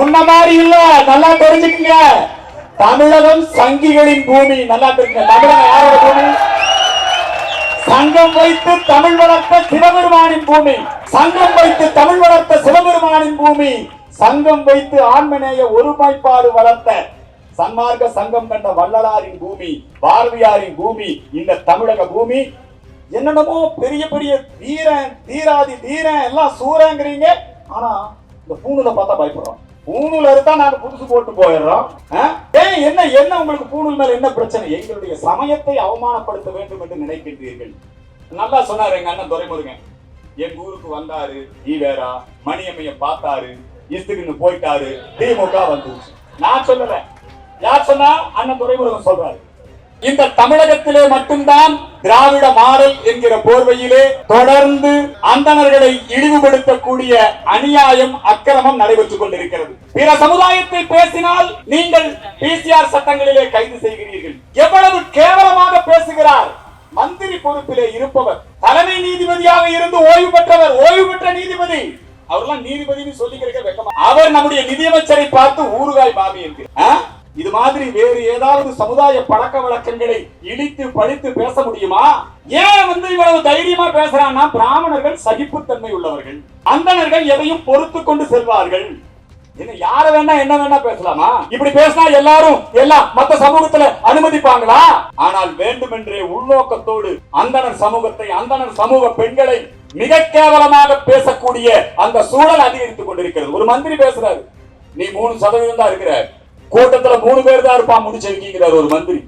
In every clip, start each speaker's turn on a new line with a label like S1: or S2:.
S1: உன்ன மாதிரி இல்ல நல்லா தெரிஞ்சுக்கங்க. தமிழகம் சங்கிகளின் பூமி நல்லா தெரிஞ்சுங்க. தமிழகம் யாரோட பூமி? சங்கம் வைத்து தமிழ் வளர்த்த சிவபெருமானின் பூமி. சங்கம் வைத்து தமிழ் வளர்த்த சிவபெருமானின் பூமி. சங்கம் வைத்து ஆண்மநேய ஒருமைப்பாடு வளர்த்த சன்மார்க்க சங்கம் கண்ட வள்ளலாரின் பூமி பாரதியாரின் பூமி இந்த தமிழக பூமி. என்னென்னமோ பெரிய பெரிய தீரன் தீராதி தீரன் எல்லாம் சூரங்கிறீங்க ஆனா இந்த பூணுல பார்த்தா பயப்படுறோம். பூணூல் அறுத்தா நாங்க புதுசு போட்டு போயிடுறோம். ஏன் என்ன என்ன உங்களுக்கு பூணூல் மேல என்ன பிரச்சனை? எங்களுடைய சமயத்தை அவமானப்படுத்த வேண்டும் என்று நினைக்கின்றீர்கள். நல்லா சொன்னாரு எங்க அண்ணன் துரைமுருகன். எங்க ஊருக்கு வந்தாரு ஈவேரா மணியம்மைய பார்த்தாரு இஸ்துக்குன்னு போயிட்டாரு திமுக வந்துருச்சு நான் சொல்லல. யார் சொன்னா? அண்ணன் துரைமுருகன் சொல்றாரு. இந்த தமிழகத்திலே மட்டும்தான் திராவிட மாடல் என்கிற போர்வையிலே தொடர்ந்து அந்தணர்களை இழிவுபடுத்தக்கூடிய அநியாயம் அக்கிரமம் நடைபெற்றுக் கொண்டிருக்கிறது. பிற சமுதாயத்தை பேசினால் நீங்கள் பிசிஆர் சட்டங்களிலே கைது செய்கிறீர்கள். எவ்வளவு கேவலமாக பேசுகிறார். மந்திரி பொறுப்பிலே இருப்பவர் தலைமை நீதிபதியாக இருந்து ஓய்வு பெற்றவர் ஓய்வு பெற்ற நீதிபதி. அவர்லாம் நீதிபதினு சொல்லிக்கிறக்க வெக்கமா? அவர் நம்முடைய நிதியமைச்சரை பார்த்து ஊறுகாய் பாபி என்று. இது மாதிரி வேறு ஏதாவது சமுதாய பழக்க வழக்கங்களை இடித்து பழித்து பேச முடியுமா? ஏன் வந்து இவ்வளவு தைரியமா பேசுறான்னா பிராமணர்கள் சகிப்புத்தன்மை உள்ளவர்கள். அந்தணர்கள் எதையும் பொறுத்து கொண்டு செல்வார்கள். என்ன யார வேணா என்ன வேணா பேசலாமா? இப்படி பேசினா எல்லாரும் எல்லாம் மத்த சமூகத்துல அனுமதிப்பாங்களா? ஆனால் வேண்டுமென்றே உள்நோக்கத்தோடு அந்தனர் சமூகத்தை அந்தனர் சமூக பெண்களை மிக கேவலமாக பேசக்கூடிய அந்த சூழல் அதிகரித்துக் கொண்டிருக்கிறது. ஒரு மந்திரி பேசுறாரு நீ மூணு சதவீதம் தான் இருக்கிற கூட்டத்துல மூணு பேர் தான் இருப்பான் முடிச்சு ஒரு மந்திரி.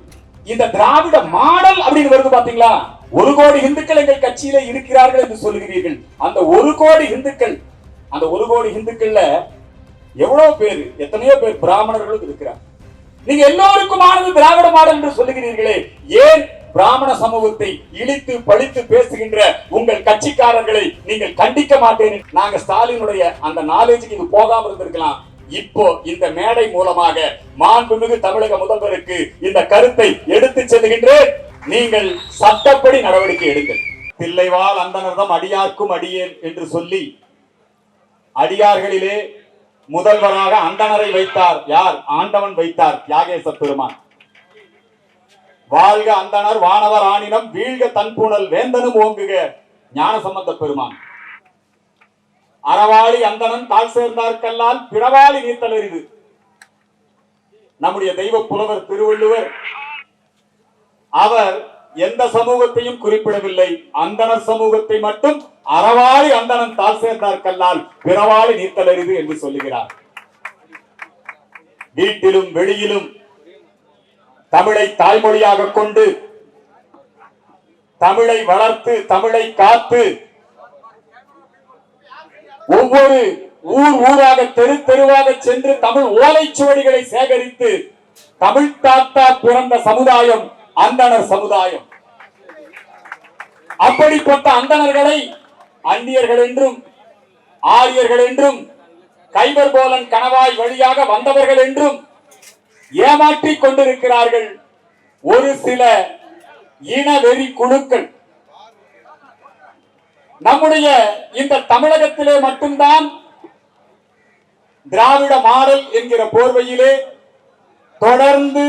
S1: இந்த திராவிட மாடல் அப்படின்னு வருது பாத்தீங்களா? ஒரு கோடி இந்துக்கள் எங்கள் கட்சியில இருக்கிறார்கள் என்று சொல்லுகிறீர்கள். அந்த ஒரு கோடி இந்துக்கள் அந்த ஒரு கோடி இந்துக்கள்ல எவ்வளவு பேர் எத்தனையோ பேர் பிராமணர்களும் இருக்கிறார் நீங்க எல்லோருக்குமானது திராவிட மாடல் என்று சொல்லுகிறீர்களே. ஏன் பிராமண சமூகத்தை இழித்து பழித்து பேசுகின்ற உங்கள் கட்சிக்காரர்களை நீங்கள் கண்டிக்க மாட்டேன்? நாங்க ஸ்டாலினுடைய அந்த நாலேஜுக்கு இது போகாம இருந்திருக்கலாம். இப்போ இந்த மேடை மூலமாக மாண்புமிகு தமிழக முதல்வருக்கு இந்த கருத்தை எடுத்து செல்கின்றேன். நீங்கள் சட்டப்படி நடவடிக்கை எடுங்கள். தில்லைவாள் அந்தனர்தம் அடியார்க்கும் அடியேன் என்று சொல்லி அடியார்களிலே முதல்வராக அந்தணரை வைத்தார் யார்? ஆண்டவன் வைத்தார் தியாகேச பெருமான். வாழ்க அந்தணர் வானவர் ஆணினம் வீழ்க தன்புணல் வேந்தனும் ஓங்குக ஞான சம்பந்த பெருமான். அறவாளி அந்தணன் தாழ் சேர்ந்தார்க்கெல்லாம் பிறவாளி நீத்தலறிது நம்முடைய தெய்வ புலவர் திருவள்ளுவர் அவர் எந்த சமூகத்தையும் குறிப்பிடவில்லை. அந்தணர் சமூகத்தை மட்டும் அறவாளி அந்தணன் தாழ் சேர்ந்தார்க்கல்லால் பிறவாளி நீத்தலறிது என்று சொல்லுகிறார். வீட்டிலும் வெளியிலும் தமிழை தாய்மொழியாக கொண்டு தமிழை வளர்த்து தமிழை காத்து ஒவ்வொரு ஊர் ஊராக தெரு தெருவாக சென்று தமிழ் ஓலைச்சுவடிகளை சேகரித்து தமிழ் தாத்தா பிறந்த சமுதாயம் அந்தனர் சமுதாயம். அப்படிப்பட்ட அந்தணர்களை அந்நியர்கள் என்றும் ஆரியர்கள் என்றும் கைவர் போலன் கணவாய் வழியாக வந்தவர்கள் என்றும் ஏமாற்றிக் கொண்டிருக்கிறார்கள் ஒரு சில இனவெறி குழுக்கள். நம்முடைய இந்த தமிழகத்திலே மட்டும்தான் திராவிட மாடல் என்கிற போர்வையிலே தொடர்ந்து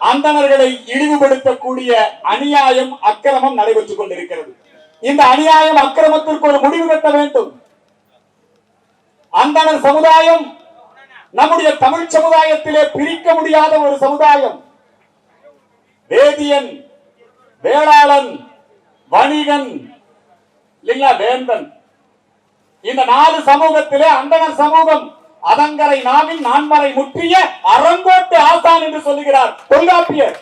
S1: அந்தணர்களை இழிவுபடுத்தக்கூடிய அநியாயம் அக்கிரமம் நடைபெற்றுக் கொண்டிருக்கிறது. இந்த அநியாயம் அக்கிரமத்திற்கு ஒரு முடிவு கட்ட வேண்டும். அந்தணர் சமுதாயம் நம்முடைய தமிழ் சமுதாயத்திலே பிரிக்க முடியாத ஒரு சமுதாயம். வேதியன் வேளாளன் வணிகன் இல்லைங்களா வேந்தன் இந்த நாலு சமூகத்திலே அந்தணர் சமூகம் அதங்கரை நாவில் நான்மறை முற்றிய அறங்கோட்டு ஆசான் என்று சொல்லுகிறார். தொல்காப்பியர்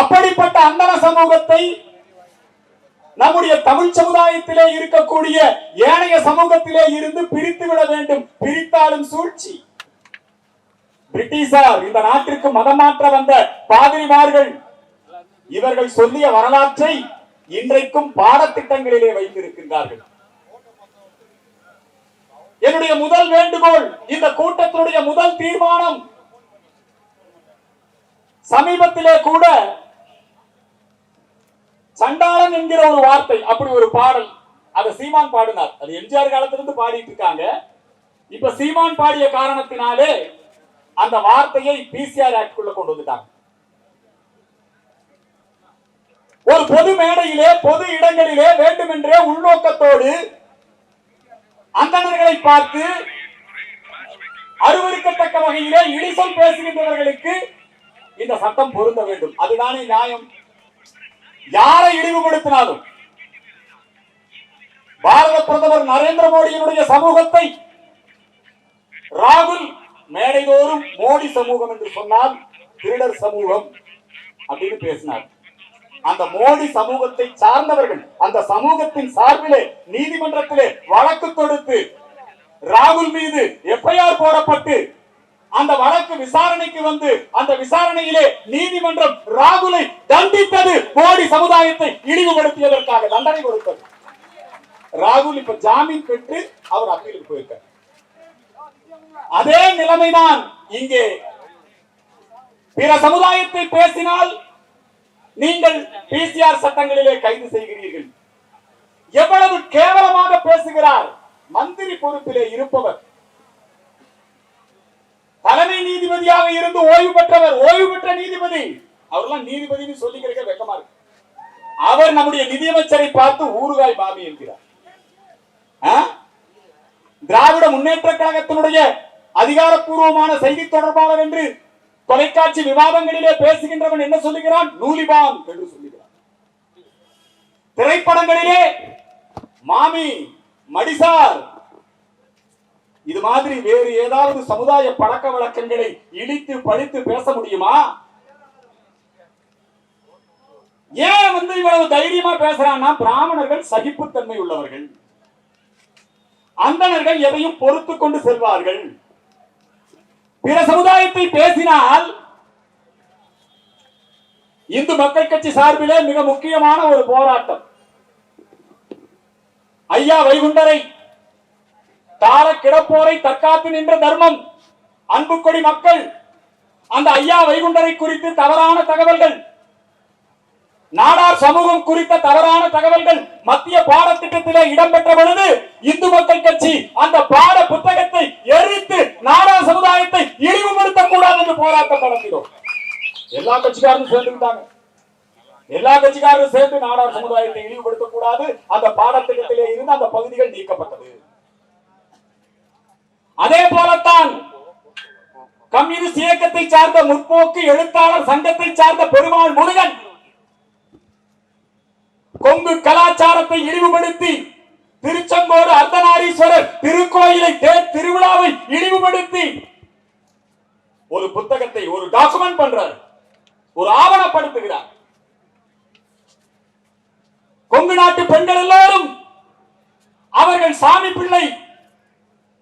S1: அப்படிப்பட்ட அந்தன சமூகத்தை நம்முடைய தமிழ் சமுதாயத்திலே இருக்கக்கூடிய ஏனைய சமூகத்திலே இருந்து பிரித்து விட வேண்டும். பிரித்தாலும் சூழ்ச்சி. பிரிட்டிஷார் இந்த நாட்டிற்கு மதமாற்ற வந்த பாதிரிமார்கள் இவர்கள் சொல்லிய வரலாற்றை இன்றைக்கும் பாடத்திட்டங்களிலே வைத்திருக்கின்றார்கள். என்னுடைய முதல் வேண்டுகோள் இந்த கூட்டத்தினுடைய முதல் தீர்மானம் சமீபத்திலே கூட சண்டாளன் என்கிற ஒரு வார்த்தை அப்படி ஒரு பாடல் அதை சீமான் பாடினார். அது எம்ஜிஆர் காலத்திலிருந்து பாடிட்டு இருக்காங்க. இப்ப சீமான் பாடிய காரணத்தினாலே அந்த வார்த்தையை பிசிஆர் ஆக்ட் கொண்டு வந்துட்டாங்க. ஒரு பொது மேடையிலே பொது இடங்களிலே வேண்டுமென்றே உள்நோக்கத்தோடு அந்தணர்களை பார்த்து அருவருக்கத்தக்க வகையிலே இழிசல் பேசுகின்றவர்களுக்கு இந்த சட்டம் பொருந்த வேண்டும். அதுதானே நியாயம். யாரை இழிவுபடுத்தினாலும் பாரத பிரதமர் நரேந்திர மோடியினுடைய சமூகத்தை ராகுல் மேடைதோறும் மோடி சமூகம் என்று சொன்னால் திருடர் சமூகம் அப்படின்னு பேசினார். அந்த மோடி சமூகத்தை சார்ந்தவர்கள் அந்த சமூகத்தின் சார்பிலே நீதிமன்றத்திலே வழக்கு தொடுத்து ராகுல் மீது எஃப்ஐஆர் போடப்பட்டு அந்த வழக்கு விசாரணைக்கு வந்து அந்த விசாரணையிலே நீதிமன்றம் ராகுலை தண்டித்தது மோடி சமுதாயத்தை இழிவுபடுத்தியதற்காக தண்டனை கொடுத்தது. ராகுல் இப்ப ஜாமீன் பெற்று அவர் அப்பீலுக்கு போயிருக்கார். அதே நிலைமைதான் இங்கே பிற சமுதாயத்தை பேசினால் நீங்கள் பிசிஆர் சட்டங்களிலே கைது செய்கிறீர்கள். எவ்வளவு கேவலமாக பேசுகிறார். மந்திரி பொறுப்பிலே இருப்பவர். தலைமை நீதிபதியாக இருந்து ஓய்வு பெற்றவர். ஓய்வு பெற்ற நீதிபதி. அவர்லாம் நீதிபதினு சொல்லிக்கிறக்க வெக்கமா இருக்கு. அவர் நம்முடைய நிதியமைச்சரை பார்த்து ஊறுகாய் மாமி என்கிறார். திராவிட முன்னேற்ற கழகத்தினுடைய அதிகாரப்பூர்வமான செய்தி தொடர்பாளர் என்று தொலைக்காட்சி விவாதங்களிலே பேசுகின்றவன் என்ன சொல்லுகிறான்? நூலிபான் என்று சொல்லுகிறான். திரைப்படங்களிலே மாமி மடிசார் இது மாதிரி வேறு ஏதாவது சமுதாய பழக்க வழக்கங்களை இடித்து படித்து பேச முடியுமா? ஏன் வந்து இவ்வளவு தைரியமா பேசுறான்னா பிராமணர்கள் சகிப்புத்தன்மை உள்ளவர்கள். அந்தணர்கள் எதையும் பொறுத்து கொண்டு செல்வார்கள். பிற சமுதாயத்தை பேசினால் இந்து மக்கள் கட்சி சார்பிலே மிக முக்கியமான ஒரு போராட்டம். ஐயா வைகுண்டரை தார கிடப்போரை தற்காத்து நின்ற தர்மம் அன்புக்கொடி மக்கள் அந்த ஐயா வைகுண்டரை குறித்து தவறான தகவல்கள் நாடார் சமூகம் குறித்த தவறான தகவல்கள் மத்திய பாடத்திட்டத்திலே இடம்பெற்ற பொழுது இந்து மக்கள் கட்சி அந்த பாட புத்தகத்தை எரித்து நாடார் சமுதாயத்தை இழிவுபடுத்த கூடாது என்று போராட்டம் நடத்தினோம். எல்லா கட்சிக்காரரும் சேர்ந்துட்டாங்க எல்லா கட்சிக்காரரும் சேர்ந்து நாடார் சமுதாயத்தை இழிவுபடுத்த கூடாது அந்த பாடத்திட்டத்திலே இருந்து அந்த பகுதிகள் நீக்கப்பட்டது. அதே போலத்தான் கம்யூனிஸ்ட் இயக்கத்தை சார்ந்த முற்போக்கு எழுத்தாளர் சங்கத்தை சார்ந்த பெருமாள் முருகன் கொங்கு கலாச்சாரத்தை இழிவுபடுத்தி திருச்செங்கோடு அர்த்தநாரீஸ்வரர் திருக்கோயிலை தேர் திருவிழாவை இழிவுபடுத்தி ஒரு புத்தகத்தை ஒரு டாக்குமெண்ட் பண்றார். ஒரு ஆவணப்படுத்துகிறார். கொங்கு நாட்டு பெண்கள் எல்லாரும் அவர்கள் சாமி பிள்ளை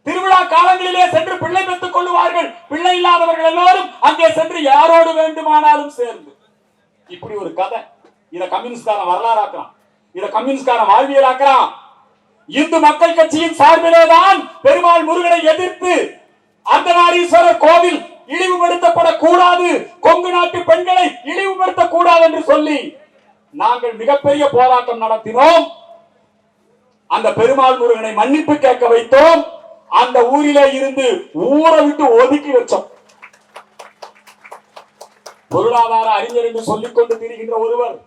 S1: திருவிழா காலங்களிலே சென்று பிள்ளை பெற்றுக் கொள்ளுவார்கள். பிள்ளை இல்லாதவர்கள் எல்லாரும் அங்கே சென்று யாரோடு வேண்டுமானாலும் சேர்ந்து. இப்படி ஒரு கதை. இதை கம்யூனிஸ்ட்காரன் வரலாறாக்குறான். இதை கம்யூனிஸ்ட்காரன் வாழ்வியலாக்குறான். இந்து மக்கள் கட்சியின் சார்பிலே தான் பெருமாள் முருகனை எதிர்த்து அர்த்தநாரீஸ்வரர் கோவில் இழிவுபடுத்தப்படக்கூடாது. கொங்கு நாட்டு பெண்களை இழிவுபடுத்தக் கூடாது என்று சொல்லி நாங்கள் மிகப்பெரிய போராட்டம் நடத்தினோம். அந்த பெருமாள் முருகனை மன்னிப்பு கேட்க வைத்தோம். அந்த ஊரிலே இருந்து ஊரை விட்டு ஒதுக்கி வச்சோம். பொருளாதார அறிஞர் என்று சொல்லிக் கொண்டு திரிகின்ற ஒருவர்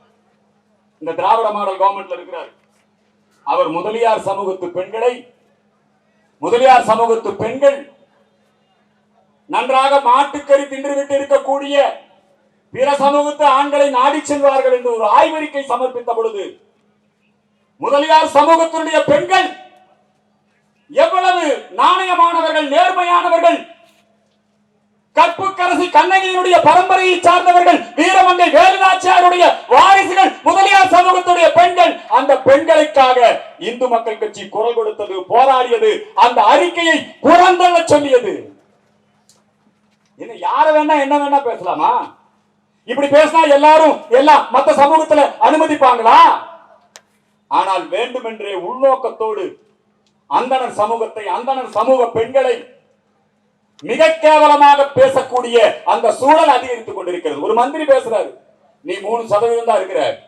S1: இந்த திராவிட மாடல் கவர்மெண்ட்ல இருக்கிறார். அவர் முதலியார் சமூகத்து பெண்களை முதலியார் சமூகத்து பெண்கள் நன்றாக மாட்டுக்கறி தின்றுவிட்டு இருக்கக்கூடிய பிற சமூகத்து ஆண்களை நாடி செல்வார்கள் என்று ஒரு ஆய்வறிக்கை சமர்ப்பித்த பொழுது முதலியார் சமூகத்தினுடைய பெண்கள் எவ்வளவு நாணயமானவர்கள் நேர்மையானவர்கள் கற்புக்கரசி கண்ணகியினுடைய பரம்பரையை சார்ந்தவர்கள் வீரமங்கை வேலுநாச்சியாருடைய வாரிசுகள் முதலியார் சமூகத்துடைய பெண்கள். அந்த பெண்களுக்காக இந்து மக்கள் கட்சி குரல் கொடுத்தது போராடியது அந்த அறிக்கையை புறந்தள்ள சொல்லியது. என்ன யார வேணா என்ன வேணா பேசலாமா? இப்படி பேசினா எல்லாரும் எல்லாம் மத்த சமூகத்துல அனுமதிப்பாங்களா? ஆனால் வேண்டுமென்றே உள்நோக்கத்தோடு அந்தனர் சமூகத்தை அந்தனர் சமூக பெண்களை மிக கேவலமாக பேசக்கூடிய அந்த சூழல் அதிகரித்துக் கொண்டிருக்கிறது. ஒரு மந்திரி பேசுறாரு நீ மூணு சதவீதம் தான் இருக்கிற.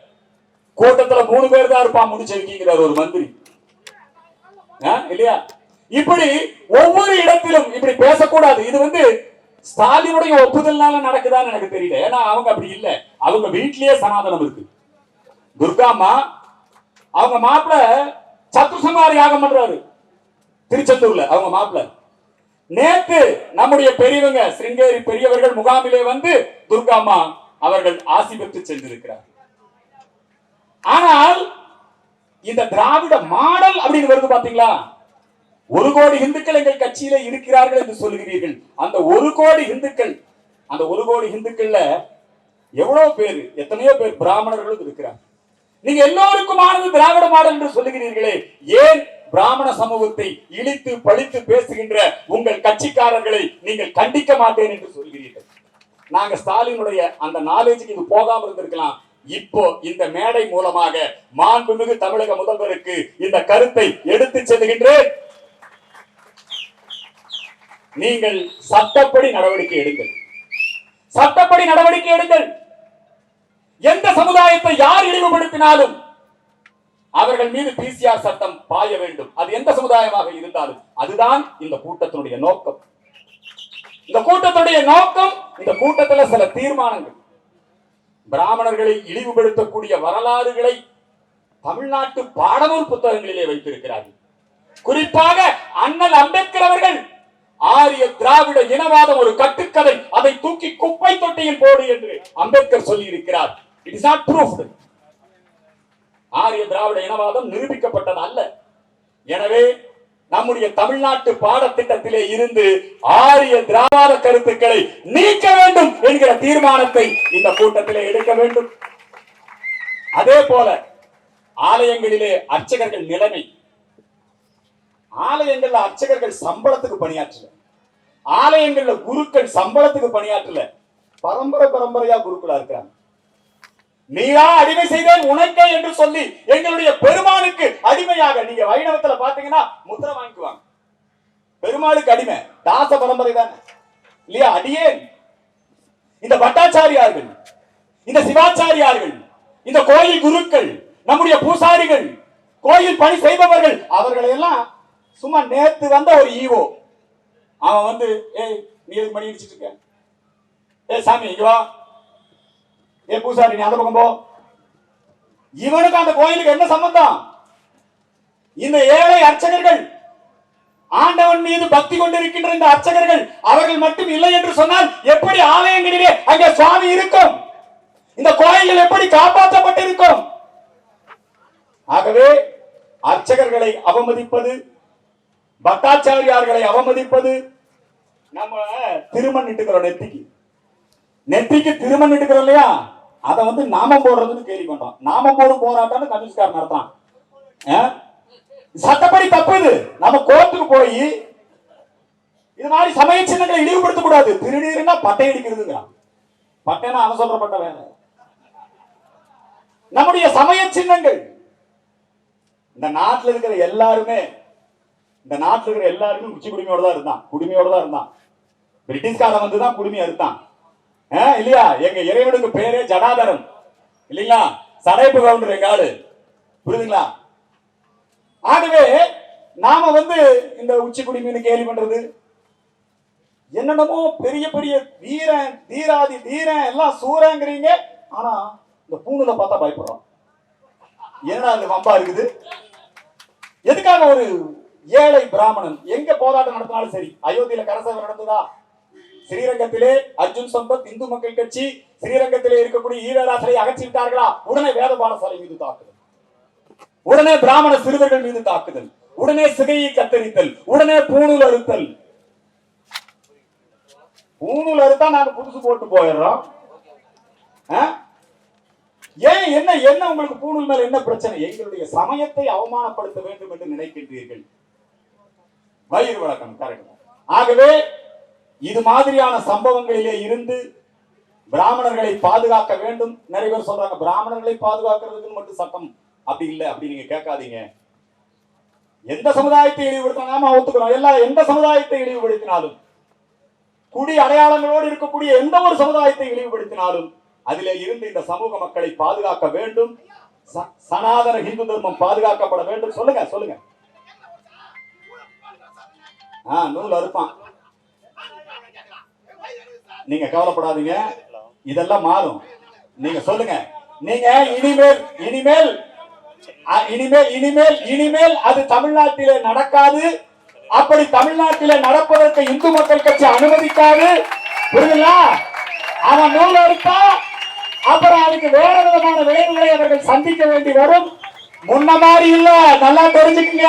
S1: கூட்டத்துல மூணு பேர் தான் இருப்பான் முடிச்சிருக்கீங்கிறார் ஒரு மந்திரி. இல்லையா? இப்படி ஒவ்வொரு இடத்திலும் இப்படி பேசக்கூடாது. இது வந்து ஸ்டாலினுடைய ஒப்புதல்னால நடக்குதான்னு எனக்கு தெரியல. ஏன்னா அவங்க அப்படி இல்ல. அவங்க வீட்லயே சனாதனம் இருக்கு. துர்காமா அவங்க மாப்பிள்ள சத்துசங்கார யாகம் பண்றாரு. திருச்செந்தூர்ல அவங்க மாப்பிள்ள நேத்து நம்முடைய பெரியவங்க சிருங்கேரி பெரியவர்கள் முகாமிலே வந்து துர்காமா அவர்கள் ஆசி பெற்று சென்றிருக்கிறார். ஆனால் இந்த திராவிட மாடல் அப்படின்னு வருது பாத்தீங்களா? ஒரு கோடி இந்துக்கள் எங்கள் கட்சியில இருக்கிறார்கள் என்று சொல்லுகிறீர்கள். அந்த ஒரு கோடி இந்துக்கள் அந்த ஒரு கோடி இந்துக்கள்ல எவ்வளவு பேர் எத்தனையோ பேர் பிராமணர்களும் இருக்கிறார் நீங்க எல்லோருக்குமானது திராவிட மாடல் என்று சொல்லுகிறீர்களே. ஏன் பிராமண சமூகத்தை இழித்து பழித்து பேசுகின்ற உங்கள் கட்சிக்காரர்களை நீங்கள் கண்டிக்க மாட்டேன் என்று சொல்கிறீர்கள். நாங்க ஸ்டாலினுடைய அந்த நாலேஜுக்கு இது போகாம இருந்திருக்கலாம். இப்போ இந்த மேடை மூலமாக மாண்புமிகு தமிழக முதல்வருக்கு இந்த கருத்தை எடுத்து செல்கின்றேன். நீங்கள் சட்டப்படி நடவடிக்கை எடுங்கள். சட்டப்படி நடவடிக்கை எடுங்கள். எந்த சமுதாயத்தை யார் இழிவுபடுத்தினாலும் அவர்கள் மீது பிசிஆர் சட்டம் பாய வேண்டும். அது எந்த சமுதாயமாக இருந்தாலும் அதுதான் இந்த கூட்டத்தினுடைய நோக்கம். இந்த கூட்டத்துடைய நோக்கம் இந்த கூட்டத்துல சில தீர்மானங்கள். பிராமணர்களை இழிவுபடுத்தக்கூடிய வரலாறுகளை தமிழ்நாட்டு பாடநூல் புத்தகங்களிலே வைத்திருக்கிறார்கள். குறிப்பாக அண்ணல் அம்பேத்கர் அவர்கள் ஆரிய திராவிட இனவாதம் ஒரு கட்டுக்கதை. அதை தூக்கி குப்பை தொட்டியில் போடு என்று அம்பேத்கர் சொல்லி இருக்கிறார் இட் இஸ் நாட் ப்ரூஃப்டு ஆரிய திராவிட இனவாதம் நிரூபிக்கப்பட்டது அல்ல. எனவே நம்முடைய தமிழ்நாட்டு பாடத்திட்டத்திலே இருந்து ஆரிய திராவிட கருத்துக்களை நீக்க வேண்டும் என்கிற தீர்மானத்தை இந்த கூட்டத்திலே எடுக்க வேண்டும். அதே போல ஆலயங்களிலே அர்ச்சகர்கள் நிலைமை. ஆலயங்கள்ல அர்ச்சகர்கள் சம்பளத்துக்கு பணியாற்றல. ஆலயங்கள்ல குருக்கள் சம்பளத்துக்கு பணியாற்றல. பரம்பரை பரம்பரையா குருக்களா இருக்கிறாங்க. நீயா அடிமை செய்தேன் உனக்கே என்று சொல்லி எங்களுடைய பெருமானுக்கு அடிமையாக நீங்க வைணவத்துல பாத்தீங்கன்னா முத்திரை வாங்கிக்குவாங்க. பெருமாளுக்கு அடிமை தாச பரம்பரை தானே. இல்லையா? அடியேன். இந்த பட்டாச்சாரியார்கள் இந்த சிவாச்சாரியார்கள் இந்த கோயில் குருக்கள் நம்முடைய பூசாரிகள் கோயில் பணி செய்பவர்கள் அவர்களை எல்லாம் சும்மா நேத்து வந்த ஒரு ஈவோ. அவன் வந்து ஏய் நீ எதுக்கு மணி அடிச்சிட்டு இருக்க? ஏய் சாமி இங்க வா. ஏ பூசாரி நீ அந்த பக்கம் போ இவனுக்கு அந்த கோயிலுக்கு என்ன சம்பந்தம்? இந்த ஏழை அர்ச்சகர்கள் ஆண்டவன் மீது பக்தி கொண்டிருக்கின்ற இந்த அர்ச்சகர்கள் அவர்கள் மட்டும் இல்லை என்று சொன்னால் எப்படி ஆலயங்களிலே அங்கே சுவாமி இருக்கும்? இந்த கோயில்கள் எப்படி காப்பாற்றப்பட்டிருக்கும்? ஆகவே அர்ச்சகர்களை அவமதிப்பது பட்டாச்சாரியார்களை அவமதிப்பது நம்ம திருமண் இட்டுக்கிறோம் நெத்திக்கு. நெற்றிக்கு திருமண் எடுக்கிறோம் இல்லையா? அதை வந்து நாம போடுறதுன்னு கேள்வி பண்றோம். நாம போடும் போராட்டம் கம்யூனிஸ்டார் நடத்தான் சட்டப்படி தப்பு இது. நம்ம கோர்ட்டுக்கு போய் இது மாதிரி சமய சின்னங்களை இழிவுபடுத்த கூடாது. திருநீருன்னா பட்டை அடிக்கிறது பட்டைனா அவன் சொல்றப்பட்ட வேலை நம்முடைய சமய சின்னங்கள். இந்த நாட்டுல இருக்கிற எல்லாருமே இந்த நாட்டில் இருக்கிற எல்லாருமே உச்சி குடுமையோட தான் இருந்தான். குடுமையோட தான் இருந்தான். பிரிட்டிஷ்காரன் வந்து தான் குடுமையா இருந்தான் இல்லையா? எங்க இறைவனுக்கு பேரே ஜடாதரன் இல்லைங்களா? சடைப்பு கவுண்டர் எங்க ஆளு? புரியுதுங்களா? ஆகவே நாம வந்து இந்த உச்சி குடிமீன் கேலி பண்றது? என்னென்னமோ பெரிய பெரிய வீரன் தீராதி தீரன் எல்லாம் சூரங்கிறீங்க ஆனா இந்த பூணுல பார்த்தா பயப்படுறோம். என்னடா இந்த வம்பா இருக்குது? எதுக்காக ஒரு ஏழை பிராமணன்? எங்க போராட்டம் நடத்தினாலும் சரி அயோத்தியில கரசவர் நடந்ததா? ஸ்ரீரங்கத்திலே அர்ஜுன் சம்பத் இந்து மக்கள் கட்சி ஸ்ரீரங்கத்திலே இருக்கக்கூடிய ஈரராசரை அகற்றிவிட்டார்களா உடனே வேத பாடசாலை மீது தாக்குதல். உடனே பிராமண சிறுவர்கள் மீது தாக்குதல். உடனே சிகையை கத்தரித்தல். உடனே பூணூல் அறுத்தல். பூணூல் அறுத்தா நாங்க புதுசு போட்டு போயிடுறோம். ஏன் என்ன என்ன உங்களுக்கு பூணூல் மேல என்ன பிரச்சனை? எங்களுடைய சமயத்தை அவமானப்படுத்த வேண்டும் என்று நினைக்கின்றீர்கள். வயிறு வழக்கம் கரெக்ட் ஆகவே இது மாதிரியான சம்பவங்களிலே இருந்து பிராமணர்களை பாதுகாக்க வேண்டும். நிறைய பேர் சொல்றாங்க பிராமணர்களை பாதுகாக்கிறதுக்கு மட்டும் சட்டம். அப்படி இல்லை அப்படி நீங்க கேட்காதீங்க. எந்த சமுதாயத்தை இழிவுபடுத்தினாலும் நாம ஒத்துக்கிறோம். எல்லா எந்த சமுதாயத்தை இழிவுபடுத்தினாலும் குடி அடையாளங்களோடு இருக்கக்கூடிய எந்த ஒரு சமுதாயத்தை இழிவுபடுத்தினாலும் அதிலே இருந்து இந்த சமூக மக்களை பாதுகாக்க வேண்டும். ச- சனாதன ஹிந்து தர்மம் பாதுகாக்கப்பட வேண்டும். சொல்லுங்க சொல்லுங்க. ஆ நூல் அறுப்பான். நீங்க கவலைப்படாதீங்க. இதெல்லாம் மாறும். நீங்க சொல்லுங்க. நீங்க இனிமேல் இனிமேல் இனிமேல் இனிமேல் இனிமேல் அது தமிழ்நாட்டிலே நடக்காது. அப்படி தமிழ்நாட்டிலே நடப்பதற்கு இந்து மக்கள் கட்சி அனுமதிக்காது. புரியுதுங்களா? அவன் நூல் எடுத்தா அப்புறம் அதுக்கு வேற விதமான விளைவுகளை அவர்கள் சந்திக்க வேண்டி வரும். முன்ன மாதிரி இல்ல. நல்லா தெரிஞ்சுக்குங்க.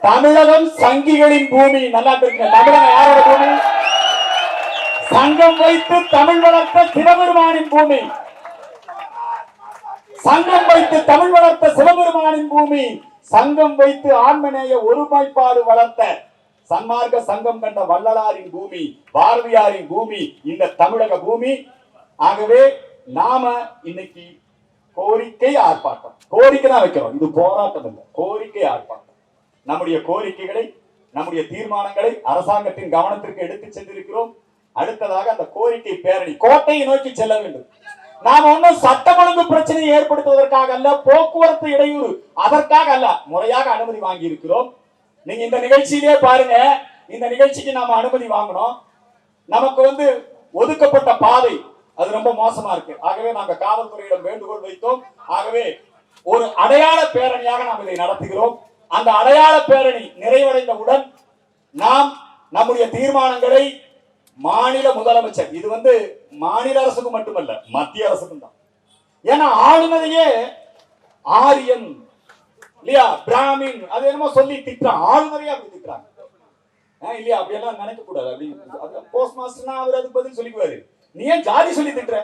S1: தமிழகம் சங்கிகளின் பூமி. நல்லா தெரிஞ்சுங்க. தமிழகம் யாரோட பூமி? சங்கம் வைத்து தமிழ் வளர்த்த சிவபெருமானின் பூமி. சங்கம் வைத்து தமிழ் வளர்த்த சிவபெருமானின் பூமி. சங்கம் வைத்து ஆன்மநேய ஒருமைப்பாடு வளர்த்த சன்மார்க்க சங்கம் கண்ட வள்ளலாரின் பூமி பாரதியாரின் பூமி இந்த தமிழக பூமி. ஆகவே நாம இன்னைக்கு கோரிக்கை ஆர்ப்பாட்டம். கோரிக்கை தான் வைக்கிறோம். இது போராட்டம் இல்லை. கோரிக்கை ஆர்ப்பாட்டம். நம்முடைய கோரிக்கைகளை நம்முடைய தீர்மானங்களை அரசாங்கத்தின் கவனத்திற்கு எடுத்து சென்றிருக்கிறோம். அடுத்ததாக அந்த கோரிக்கை பேரணி. கோட்டையை நோக்கி செல்ல வேண்டும். நாம் ஒன்றும் சட்டம் ஒழுங்கு பிரச்சனையை ஏற்படுத்துவதற்காக அல்ல போக்குவரத்து இடையூறு அதற்காக அல்ல முறையாக அனுமதி வாங்கி இருக்கிறோம் நீங்க இந்த நிகழ்ச்சியிலே பாருங்க இந்த நிகழ்ச்சிக்கு நாம அனுமதி வாங்கணும். நமக்கு வந்து ஒதுக்கப்பட்ட பாதை அது ரொம்ப மோசமா இருக்கு. ஆகவே நாங்க காவல்துறையிடம் வேண்டுகோள் வைத்தோம். ஆகவே ஒரு அடையாள பேரணியாக நாம் இதை நடத்துகிறோம். அந்த அடையாள பேரணி நிறைவடைந்தவுடன் நாம் நம்முடைய தீர்மானங்களை மாநில முதலமைச்சர். இது வந்து மாநில அரசுக்கு மட்டுமல்ல மத்திய அரசுக்கும் தான். ஏன்னா ஆளுநரையே ஆரியன் இல்லையா பிராமின் அது என்னமோ சொல்லி திட்டுறான். ஆளுநரையே அப்படி திட்டுறாங்க. இல்லையா இல்லையா அப்படியெல்லாம் நினைக்க கூடாது அப்படின்னு போஸ்ட் மாஸ்டர்னா அவர் அதுக்கு பதில் சொல்லிக்குவாரு. நீ ஏன் ஜாதி சொல்லி திட்டுற?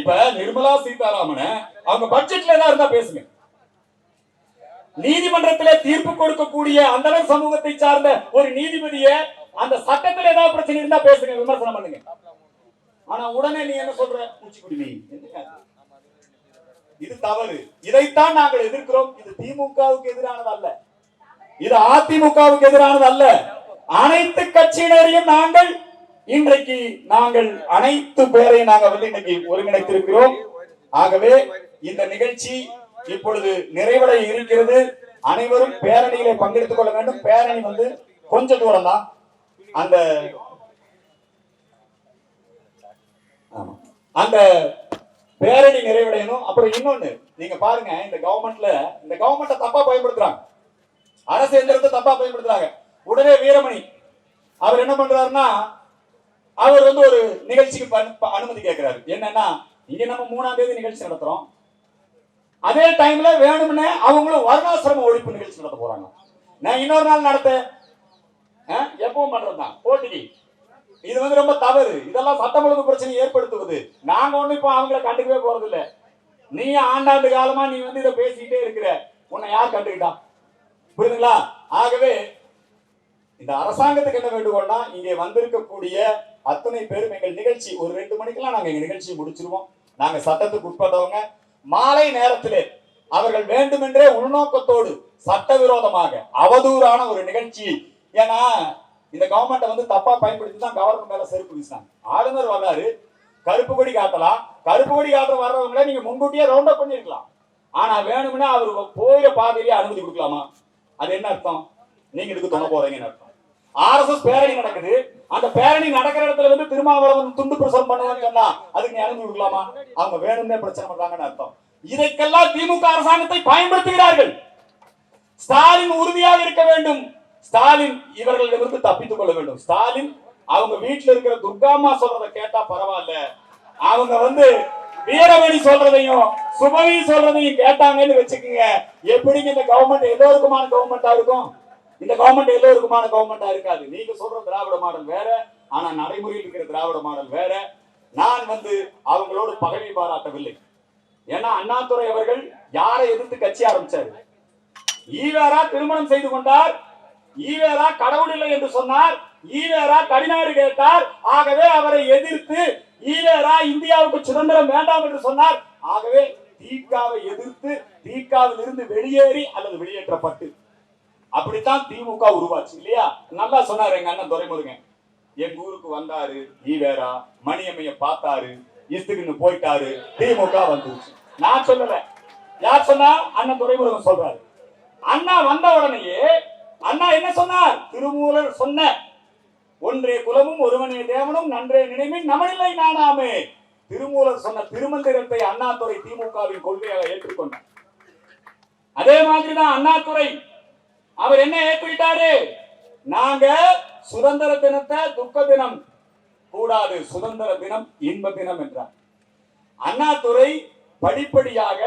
S1: இப்ப நிர்மலா சீதாராமன் அவங்க பட்ஜெட்ல ஏதாவது இருந்தா பேசுங்க. நீதிமன்றத்திலே தீர்ப்பு கொடுக்கக்கூடிய அந்த சமூகத்தை சார்ந்த ஒரு நீதிபதியை அந்த சட்டத்துல ஏதாவது பிரச்சனை இருந்தா பேசுங்க விமர்சனம் பண்ணுங்க. ஆனா உடனே நீ என்ன சொல்ற? மூச்சு குடிமை இது தவறு. இதைத்தான் நாங்கள் எதிர்க்கிறோம். இது திமுகவுக்கு எதிரானது அல்ல. இது அதிமுகவுக்கு எதிரானது அல்ல. அனைத்து கட்சியினரையும் நாங்கள் இன்றைக்கு நாங்கள் அனைத்து பேரையும் நாங்கள் வந்து இன்னைக்கு ஒருங்கிணைத்திருக்கிறோம். ஆகவே இந்த நிகழ்ச்சி இப்பொழுது நிறைவடைய இருக்கிறது. அனைவரும் பேரணியிலே பங்கெடுத்துக் கொள்ள வேண்டும். பேரணி வந்து கொஞ்ச தூரம் தான் அந்த அந்த பேரணி நிறைவடையணும். அப்புறம் இன்னொன்னு நீங்க பாருங்க இந்த கவர்மெண்ட்ல இந்த கவர்மெண்ட்டை தப்பா பயன்படுத்துறாங்க. அரசு எந்திரத்தை தப்பா பயன்படுத்துறாங்க. உடனே வீரமணி அவர் என்ன பண்றாருன்னா அவர் வந்து ஒரு நிகழ்ச்சிக்கு அனுமதி கேட்கிறாரு என்னன்னா இங்க நம்ம மூணாம் தேதி நிகழ்ச்சி நடத்துறோம். அதே டைம்ல வேணும்னே அவங்களும் வருணாசிரம ஒழிப்பு நிகழ்ச்சி நடத்த போறாங்க. நான் இன்னொரு நாள் நடத்தேன். எப்பவும் பண்றதுதான். போட்டிக்கு. இது வந்து ரொம்ப தவறு. இதெல்லாம் சட்டம் ஒழுங்கு பிரச்சனை ஏற்படுத்துவது. நாங்க ஒண்ணு இப்போ அவங்கள கண்டுக்கவே போறது இல்ல நீ ஆண்டாண்டு காலமா நீ வந்து இதை பேசிக்கிட்டே இருக்கிற. உன்னை யார் கண்டுக்கிட்டா? புரியுதுங்களா? ஆகவே இந்த அரசாங்கத்துக்கு என்ன வேண்டுகோள்னா இங்கே வந்திருக்கக்கூடிய அத்தனை பேரும் எங்கள் நிகழ்ச்சி ஒரு ரெண்டு மணிக்கெல்லாம் நாங்க எங்க நிகழ்ச்சி முடிச்சிருவோம். நாங்க சட்டத்துக்கு உட்பட்டவங்க. மாலை நேரத்திலே அவர்கள் வேண்டுமென்றே உள்நோக்கத்தோடு சட்டவிரோதமாக அவதூறான ஒரு நிகழ்ச்சி ஏன்னா இந்த கவர்மெண்ட்டை வந்து தப்பா பயன்படுத்தி தான் கவர்மெண்ட் மேல செருப்பு வீசினாங்க. ஆளுநர் வர்றாரு கருப்பு கொடி காட்டலாம். கருப்பு கொடி காட்டுற வர்றவங்கள நீங்க முன்கூட்டியே ரவுண்ட் அப் பண்ணிருக்கலாம். ஆனா வேணும்னா அவர் போயிட பாதையிலேயே அனுமதி கொடுக்கலாமா? அது என்ன அர்த்தம்? நீங்க இதுக்கு துணை போறீங்கன்னு அர்த்தம். ஆர்எஸ்எஸ் பேரணி நடக்குது. அந்த பேரணி நடக்கிற இடத்துல வந்து திருமாவளவன் துண்டு பிரசவம் பண்ணுவான்னு சொன்னா அதுக்கு நீ அனுமதி கொடுக்கலாமா? அவங்க வேணும்னே பிரச்சனை பண்றாங்கன்னு அர்த்தம். இதற்கெல்லாம் திமுக அரசாங்கத்தை பயன்படுத்துகிறார்கள். ஸ்டாலின் உறுதியாக இருக்க வேண்டும். ஸ்டாலின் இவர்களிடமிருந்து தப்பித்துக் கொள்ள வேண்டும். ஸ்டாலின் அவங்க வீட்டுல இருக்கிற துர்காமா சொல்றதை கேட்டா பரவாயில்ல. அவங்க வந்து வீரமணி சொல்றதையும் சுபவி சொல்றதையும் கேட்டாங்கன்னு வச்சுக்கோங்க. எப்படிங்க இந்த கவர்மெண்ட் எல்லோருக்குமான கவர்மெண்டா இருக்கும்? இந்த கவர்மெண்ட் எல்லோருக்குமான கவர்மெண்டா இருக்காது. நீங்க சொல்ற திராவிட மாடல் வேற ஆனா நடைமுறையில் இருக்கிற திராவிட மாடல் வேற. நான் வந்து அவங்களோடு பகைமை பாராட்டவில்லை. ஏன்னா அண்ணாதுரை அவர்கள் யாரை எதிர்த்து கட்சி ஆரம்பிச்சாரு? ஈவேரா திருமணம் செய்து கொண்டார். ஈவேரா கடவுள் இல்லை என்று சொன்னார். ஈவேரா கடினாறு கேட்டார். ஆகவே அவரை எதிர்த்து ஈவேரா இந்தியாவுக்கு சுதந்திரம் வேண்டாம் என்று சொன்னார். ஆகவே தீகாவை எதிர்த்து தீகாவில் இருந்து வெளியேறி அல்லது வெளியேற்றப்பட்டு. அப்படித்தான் திமுக உருவாச்சு இல்லையா? நல்லா சொன்னார் எங்க அண்ணன் துரைமுருகன். எங்க ஊருக்கு வந்தாரு ஈவேரா மணியம்மைய பார்த்தாரு இஸ்துக்குன்னு போயிட்டாரு திமுக வந்துருச்சு. நான் சொல்லல. யார் சொன்னா? அண்ணன் துரைமுருகன் சொல்றாரு. அண்ணா வந்த உடனேயே அண்ணா என்ன சொன்னார்? திருமூலர் சொன்ன ஒன்றே குலமும் ஒருவனே தேவனும் நன்றே நினைவின் நமனில்லை நானாமே. திருமூலர் சொன்ன திருமந்திரத்தை அண்ணாத்துறை திமுகவின் கொள்கையாக ஏற்றுக்கொண்டார். அதே மாதிரிதான் அண்ணாதுரை அவர் என்ன ஏற்றுக்கிட்டாரு? நாங்க சுதந்திர தினத்தை துக்க தினம் கூடாது சுதந்திர தினம் இன்ப தினம் என்றார். அண்ணாதுறை படிப்படியாக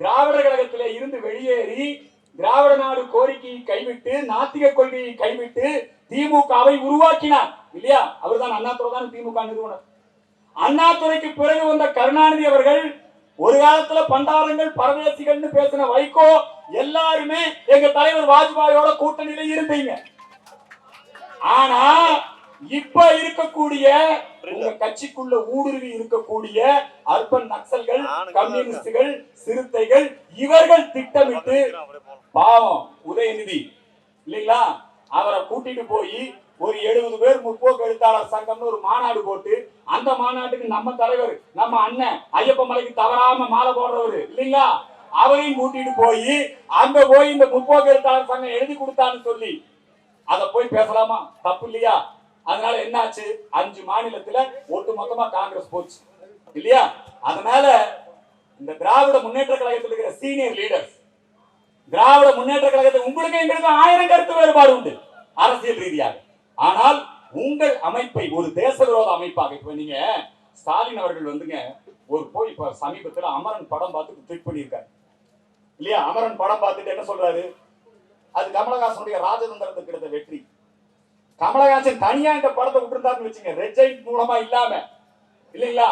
S1: திராவிட கழகத்திலே இருந்து வெளியேறி திராவிட நாடு கோரிக்கையை கைவிட்டு நாத்திக கொள்கையை கைவிட்டு திமுகவை உருவாக்கினார். இல்லையா? அவர்தான் அண்ணாதுரை தான் திமுக நிறுவனர். அண்ணாதுரைக்கு பிறகு வந்த கருணாநிதி அவர்கள் ஒரு காலத்துல பண்டாரங்கள் பரதேசிகள்னு பேசின வைகோ எல்லாருமே எங்க தலைவர் வாஜ்பாயோட கூட்டணியில இருந்தீங்க. ஆனா இப்ப இருக்கக்கூடிய உங்க கட்சிக்குள்ள ஊடுருவி இருக்கக்கூடிய அர்பன் நக்சல்கள் கம்யூனிஸ்டுகள் சிறுத்தைகள் இவர்கள் திட்டமிட்டு பாவம் உதயநிதி இல்லைங்களா? அவரை கூட்டிட்டு போய் ஒரு எழுபது பேர் முற்போக்கு எழுத்தாளர் சங்கம்னு ஒரு மாநாடு போட்டு அந்த மாநாட்டுக்கு நம்ம தலைவர் நம்ம அண்ணன் ஐயப்ப மலைக்கு தவறாம மாலை போடுறவரு இல்லைங்களா? அவரையும் கூட்டிட்டு போய் அங்க போய் இந்த முற்போக்கு எழுத்தாளர் சங்கம் எழுதி கொடுத்தான்னு சொல்லி அத போய் பேசலாமா? தப்பு இல்லையா? அதனால என்னாச்சு? அஞ்சு மாநிலத்துல ஒட்டு மொத்தமா காங்கிரஸ் போச்சு. இல்லையா? அதனால இந்த திராவிட முன்னேற்ற கழகத்தில் இருக்கிற சீனியர் லீடர்ஸ் திராவிட முன்னேற்ற கழகத்தில் உங்களுக்கு எங்களுக்கு ஆயிரம் கருத்து வேறுபாடு உண்டு அரசியல் ரீதியாக. ஆனால் உங்கள் அமைப்பை ஒரு தேச விரோத அமைப்பாக இப்ப நீங்க ஸ்டாலின் அவர்கள் வந்துங்க ஒரு போய் இப்ப சமீபத்தில் அமரன் படம் பார்த்து ட்வீட் பண்ணியிருக்காரு. இல்லையா? அமரன் படம் பார்த்துட்டு என்ன சொல்றாரு? அது கமலஹாசனுடைய ராஜதந்திரத்துக்கு கிடைத்த வெற்றி. கமலஹாசன் தனியா இந்த படத்தை விட்டுருந்தாருன்னு வச்சுங்க ரெஜைட் மூலமா இல்லாம. இல்லைங்களா?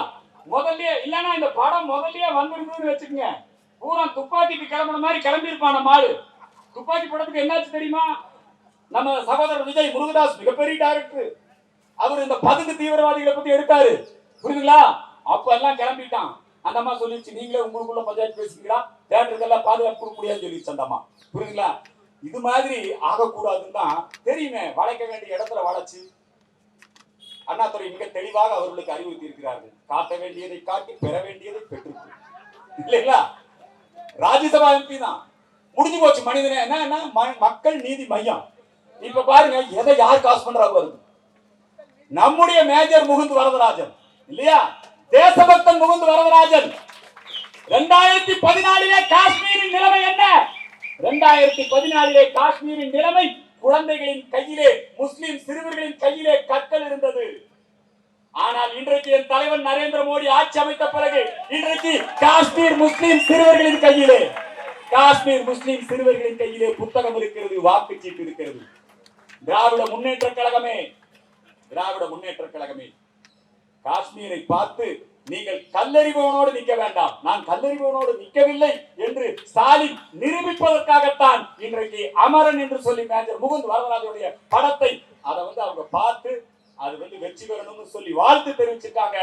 S1: முதல்லயே இல்லைன்னா இந்த படம் முதல்லயே வந்திருந்ததுன்னு வச்சுக்கோங்க. பூரா துப்பாக்கிக்கு கிளம்புன மாதிரி கிளம்பி இருப்பான் நம்ம ஆளு. துப்பாக்கி படத்துக்கு என்னாச்சு தெரியுமா? நம்ம சகோதரர் விஜய் முருகதாஸ் மிகப்பெரிய டைரக்டர் அவர் இந்த பதுங்கு தீவிரவாதிகளை பத்தி எடுத்தாரு. புரியுதுங்களா? அப்ப எல்லாம் கிளம்பிட்டான். அந்த அம்மா சொல்லிடுச்சு நீங்களே உங்களுக்குள்ள பஞ்சாயத்து பேசிக்கலாம் தேட்டருக்கெல்லாம் பாதுகாப்பு கொடுக்க முடியாதுன்னு சொல்லிடுச்சு அந்த அம்மா. புரியுதுங்களா? இது மாதிரி ஆகக்கூடாதுன்னா தெரியுமே வளைக்க வேண்டிய இடத்துல வளைச்சு. அண்ணாதுரை மிக தெளிவாக அவர்களுக்கு அறிவுறுத்தி இருக்கிறார்கள் காட்ட வேண்டியதை காட்டி பெற வேண்டியதை பெற்று இல்லைங்களா? ராஜ்யசபா எம்பி தான். முடிஞ்சு போச்சு மனிதனே. என்ன என்ன? ம- மக்கள் நீதி மையம். இப்ப பாருங்க எதை யார் காசு பண்றாங்க வருது நம்முடைய மேஜர் முகுந்து வரதராஜன். இல்லையா? தேசபக்தன் முகுந்து வரதராஜன். ரெண்டாயிரத்தி பதினாலிலே காஷ்மீரின் நிலைமை என்ன? இரண்டாயிரத்தி பதினாலிலே காஷ்மீரின் நிலைமை குழந்தைகளின் கையிலே முஸ்லிம் சிறுவர்களின் கையிலே கற்கள் இருந்தது. ஆனால் இன்றைக்கு என் தலைவன் நரேந்திர மோடி ஆட்சி அமைத்த பிறகு இன்றைக்கு காஷ்மீர் முஸ்லிம் சிறுவர்களின் கையிலே காஷ்மீர் முஸ்லிம் சிறுவர்களின் கையிலே புத்தகம் இருக்கிறது வாக்குச்சீட்டு இருக்கிறது. திராவிட முன்னேற்ற கழகமே திராவிட முன்னேற்ற கழகமே காஷ்மீரை பார்த்து நீங்கள் கல்லறிபவனோடு நிற்க வேண்டாம். நான் கல்லறிபவனோடு நிற்கவில்லை என்று ஸ்டாலின் நிரூபிப்பதற்காகத்தான் இன்றைக்கு அமரன் என்று சொல்லி மேஜர் முகுந்த் வரதராஜனுடைய படத்தை அதை வந்து அவங்க பார்த்து அது வந்து வெற்றி பெறணும்னு சொல்லி வாழ்த்து தெரிவிச்சிருக்காங்க.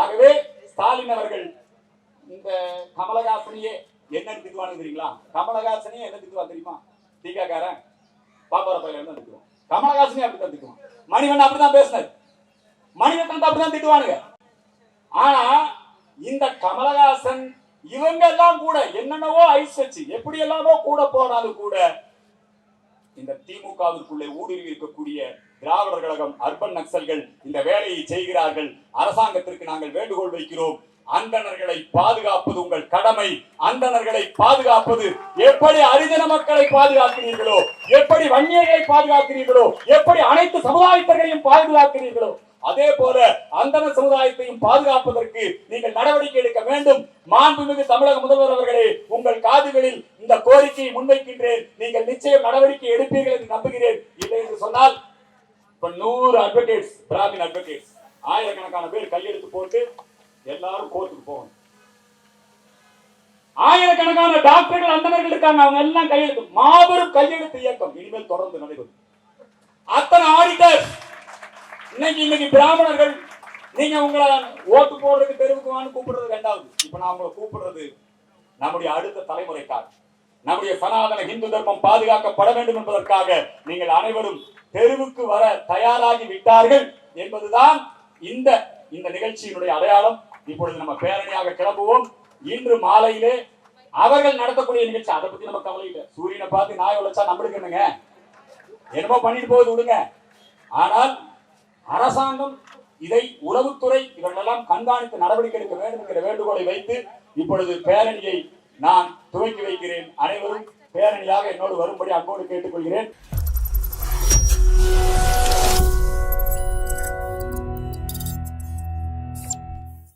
S1: ஆகவே ஸ்டாலின் அவர்கள் இந்த கமலஹாசனையே என்ன திட்டுவானு தெரியுங்களா? கமலஹாசனையே என்ன திட்டுவா தெரியுமா? தீகாக்காரன் பாப்பார பையில இருந்து திட்டுவான். கமலஹாசனே அப்படித்தான் திட்டுவான். மணிவன் அப்படிதான் பேசினார். மணிவன் அப்படிதான் திட்டுவானுங்க. ஆனா இந்த கமலஹாசன் இவங்க எல்லாம் கூட என்னென்னவோ ஐஸ் வச்சு எப்படி எல்லாமோ கூட போனாலும் கூட இந்த திமுகவிற்குள்ளே ஊடுருவி இருக்கக்கூடிய திராவிடர் கழகம் அர்பன் நக்சல்கள் இந்த வேலையை செய்கிறார்கள். அரசாங்கத்திற்கு நாங்கள் வேண்டுகோள் வைக்கிறோம். அந்தணர்களை பாதுகாப்பது உங்கள் கடமை. அந்தணர்களை பாதுகாப்பது. எப்படி அரிதன மக்களை பாதுகாக்கிறீர்களோ? எப்படி வன்னியர்களை பாதுகாக்கிறீர்களோ? எப்படி அனைத்து சமுதாயத்தர்களையும் பாதுகாக்கிறீர்களோ? அதே போல அந்தன சமுதாயத்தையும் பாதுகாப்பதற்கு நீங்கள் நடவடிக்கை எடுக்க வேண்டும். மாண்புமிகு தமிழக முதல்வர் அவர்களே உங்கள் காதுகளில் இந்த கோரிக்கையை முன்வைக்கின்றேன். நீங்கள் நிச்சயம் நடவடிக்கை எடுப்பீர்கள் என்று நம்புகிறேன். இல்லை என்று சொன்னால் இப்ப நூறு அட்வொகேட்ஸ் பிராமின் அட்வொகேட்ஸ் ஆயிரக்கணக்கான பேர் கையெழுத்து போட்டு எல்லாரும் கோர்ட்டுக்கு போகணும். ஆயிரக்கணக்கான டாக்டர்கள் அந்தனர்கள் இருக்காங்க. அவங்க எல்லாம் கையெழுத்து மாபெரும் கையெழுத்து இயக்கம் இனிமேல் தொடர்ந்து நடைபெறும். அத்தனை ஆடிட்டர் இன்னைக்கு இன்னைக்கு பிராமணர்கள் நீங்க உங்களை ஓட்டு போடுறதுக்கு தெருவுக்கு வான்னு கூப்பிடுறது ரெண்டாவது. இப்ப நான் உங்களை கூப்பிடுறது நம்முடைய அடுத்த தலைமுறைக்காக. நம்முடைய சனாதன இந்து தர்மம் பாதுகாக்கப்பட வேண்டும் என்பதற்காக நீங்கள் அனைவரும் தெருவுக்கு வர தயாராகி விட்டார்கள் என்பதுதான் இந்த இந்த நிகழ்ச்சியினுடைய அடையாளம். இப்பொழுது நம்ம பேரணியாக கிளம்புவோம். இன்று மாலையிலே அவர்கள் நடத்தக்கூடிய நிகழ்ச்சி அதை பத்தி நம்ம கவலை இல்லை. சூரியனை பார்த்து நாய் உழைச்சா நம்மளுக்கு என்னங்க? என்னமோ பண்ணிட்டு போகுது விடுங்க. ஆனால் அரசாங்கம் இதை உளவுத்துறை இவர்களெல்லாம் கண்காணித்து நடவடிக்கை எடுக்க வேண்டும் என்கிற வேண்டுகோளை வைத்து இப்பொழுது பேரணியை நான் துவக்கி வைக்கிறேன். அனைவரும் பேரணியாக என்னோடு வரும்படி அன்போடு கேட்டுக்கொள்கிறேன்.